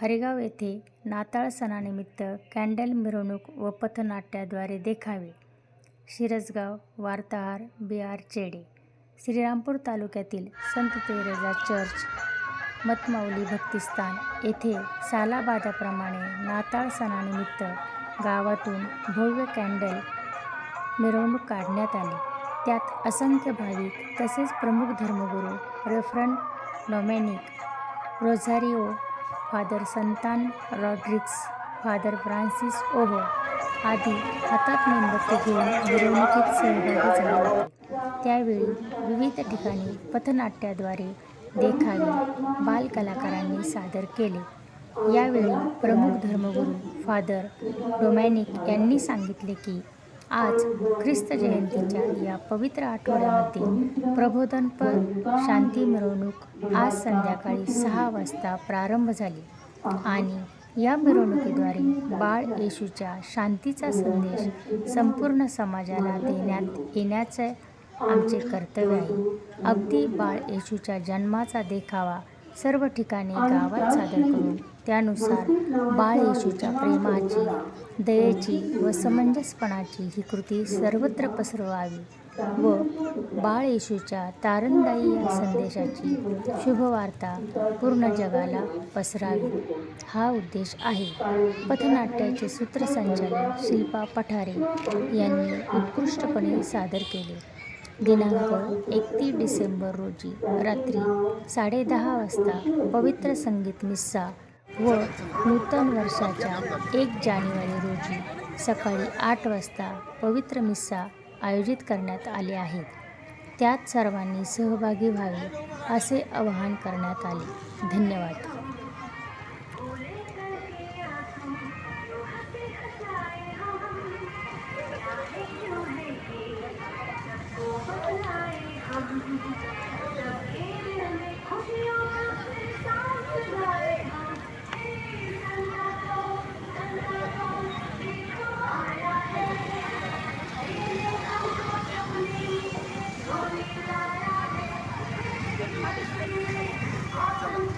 हरेगाव येथे नाताळ सणानिमित्त कॅन्डल मिरवणूक व पथनाट्याद्वारे देखावे. शिरसगाव वार्ताहर बी आर चेडे. श्रीरामपूर तालुक्यातील संत तेरेजा चर्च मतमाऊली भक्तिस्थान येथे सालाबादाप्रमाणे नाताळ सणानिमित्त गावातून भव्य कॅन्डल मिरवणूक काढण्यात आली. त्यात असंख्य भाविक तसेच प्रमुख धर्मगुरू रेफरंट डॉमॅनिक रोझारिओ फादर संतान रॉड्रिक्स फादर फ्रान्सिस ओहो आदी हातात मेणबत्ती घेऊन मिरवणुकीत सहभागी झाले. होते त्यावेळी विविध ठिकाणी पथनाट्याद्वारे देखावे बालकलाकारांनी सादर केले. यावेळी प्रमुख धर्मगुरू फादर डोमॅनिक यांनी सांगितले की आज ख्रिस्त जयंतीच्या या पवित्र आठवड्यामध्ये प्रबोधनपर शांती मिरवणूक आज संध्याकाळी सहा वाजता प्रारंभ झाली. आणि या मिरवणुकीद्वारे बाळ येशूच्या शांतीचा संदेश संपूर्ण समाजाला देण्यात येण्याचे आमचे कर्तव्य आहे. अगदी बाळ येशूच्या जन्माचा देखावा सर्व ठिकाणी गावात सादर करून त्यानुसार बाळ येशूच्या प्रेमाची दयेची व समंजसपणाची ही कृती सर्वत्र पसरवावी व बाळ येशूच्या तारणदायी या संदेशाची शुभवार्ता पूर्ण जगाला पसरावी. हा उद्देश आहे. पथनाट्याचे सूत्रसंचालन शिल्पा पठारे यांनी उत्कृष्टपणे सादर केले. दिनांक एकतीस डिसेंबर रोजी रात्री साडेदहा वाजता पवित्र संगीत मिस्सा व नूतन वर्षाच्या एक जानेवारी रोजी सकाळी आठ वाजता पवित्र मिस्सा आयोजित करण्यात आले आहेत. त्यात सर्वांनी सहभागी व्हावे असे आवाहन करण्यात आले. धन्यवाद. I just didn't really